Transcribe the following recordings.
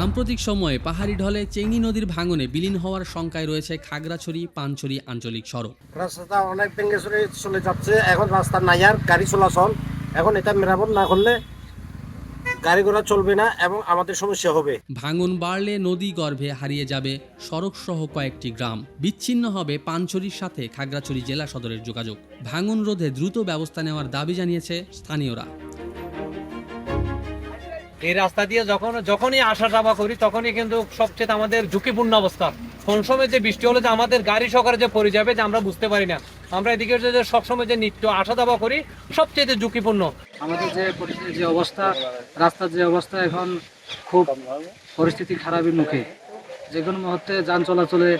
সাম্প্রতিক সময়ে পাহাড়ি ঢলে চেঙ্গি নদীর ভাঙনে বিলীন হওয়ার শঙ্কায় রয়েছে খাগড়াছড়ি পানছড়ি আঞ্চলিক সড়ক। রাস্তাটা অনেক ভেঙে চলে চলে যাচ্ছে। এখন রাস্তা নাই আর গাড়ি চলাচল। এখন এটা মেরামত না করলে গাড়ি ঘোড়া চলবে না এবং আমাদের সমস্যা হবে। ভাঙন বাড়লে নদী গর্ভে হারিয়ে যাবে সড়ক সহ কয়েকটি গ্রাম। বিচ্ছিন্ন হবে পানছড়ির সাথে খাগড়াছড়ি জেলা সদরের যোগাযোগ। ভাঙন রোধে দ্রুত ব্যবস্থা নেওয়ার দাবি জানিয়েছে স্থানীয়রা। এই রাস্তা দিয়ে যখন, যখনই আসা যাওয়া করি, তখনই কিন্তু সবচেয়ে আমাদের ঝুঁকিপূর্ণ অবস্থা। কোন সময় যে বৃষ্টি হলে যে আমাদের গাড়ি সকারে যে পড়ে যাবে, যে আমরা বুঝতে পারি না। আমরা এদিকে যে সবসময় যে নিত্য আসা যাওয়া করি, সবচেয়ে ঝুঁকিপূর্ণ। আমাদের যে পরিস্থিতির যে অবস্থা, রাস্তার যে অবস্থা এখন খুব পরিস্থিতি খারাপের মুখে। যে কোনো মুহূর্তে যান চলাচলে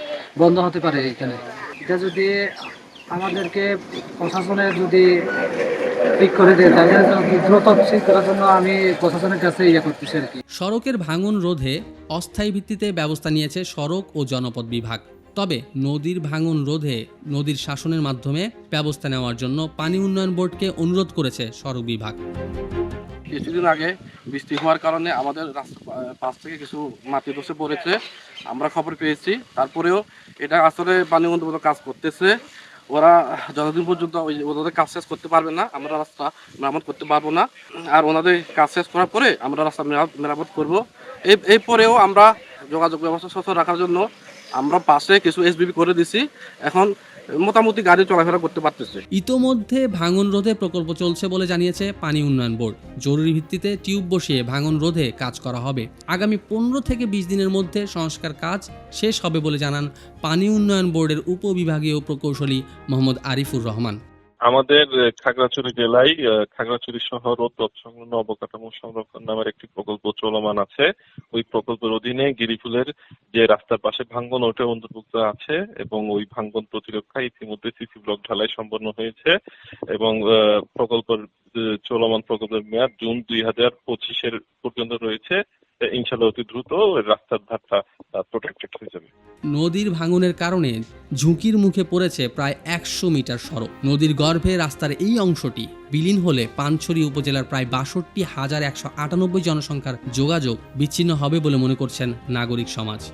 বন্ধ হতে পারে এখানে। এটা যদি আমাদেরকে প্রশাসনের যদি ঠিক করে দেয় দ্রুত ঠিক করার জন্য আমি প্রশাসনের কাছে ইয়ে করতেছি আর কি। সড়কের ভাঙন রোধে অস্থায়ী ভিত্তিতে ব্যবস্থা নিয়েছে সড়ক ও জনপদ বিভাগ। তবে নদীর ভাঙন রোধে নদীর শাসনের মাধ্যমে ব্যবস্থা নেওয়ার জন্য পানি উন্নয়ন বোর্ডকে অনুরোধ করেছে সড়ক বিভাগ। কিছুদিন আগে বৃষ্টি হওয়ার কারণে আমাদের রাস্তা পাশ থেকে কিছু মাটি ধসে পড়েছে। আমরা খবর পেয়েছি। তারপরেও এটা আসলে পানি উন্নত কাজ করতেছে। ওরা যতদিন পর্যন্ত ওই ওনাদের কাজ শেষ করতে পারবে না, আমরা রাস্তা মেরামত করতে পারব না। আর ওনাদের কাজ শেষ করার পরে আমরা রাস্তা মেরামত করব। এই এই পরেও আমরা যোগাযোগ ব্যবস্থা সচল রাখার জন্য আমরা পাশে কিছু এসবিবি করে দিছি। এখন মোটামুটি গাড়ি চলাফেরা করতে পারতেছে। ইতোমধ্যে ভাঙন রোধে প্রকল্প চলছে বলে জানিয়েছে পানি উন্নয়ন বোর্ড। জরুরি ভিত্তিতে টিউব বসিয়ে ভাঙন রোধে কাজ করা হবে। আগামী পনেরো থেকে বিশ দিনের মধ্যে সংস্কার কাজ শেষ হবে বলে জানান পানি উন্নয়ন বোর্ডের উপবিভাগীয় প্রকৌশলী মোহাম্মদ আরিফুর রহমান। আমাদের খাগড়াছড়ি জেলায় খাগড়াছড়ি শহর ও তৎসংলগ্ন অবকাঠামো সংরক্ষণ নামের একটি প্রকল্প চলমান আছে। ওই প্রকল্পের অধীনে গিরিফুলের যে রাস্তার পাশে ভাঙ্গন ওটা অন্তর্ভুক্ত আছে এবং ওই ভাঙ্গন প্রতিরক্ষায় ইতিমধ্যে সিসি ব্লক ঢালাই সম্পন্ন হয়েছে এবং প্রকল্পের চলমান প্রকল্পের মেয়াদ জুন দুই হাজার পঁচিশের পর্যন্ত রয়েছে। ইনশাল্লাহ অতি দ্রুত রাস্তার ধারটা প্রোটেক্টেড হয়ে যাবে। নদীর ভাঙনের কারণে ঝুঁকির মুখে পড়েছে প্রায় একশো মিটার সড়ক। নদীর গর্ভে রাস্তার এই অংশটি বিলীন হলে পানছড়ি উপজেলার প্রায় বাষট্টি হাজার একশো আটানব্বই জনসংখ্যার যোগাযোগ বিচ্ছিন্ন হবে বলে মনে করছেন নাগরিক সমাজ।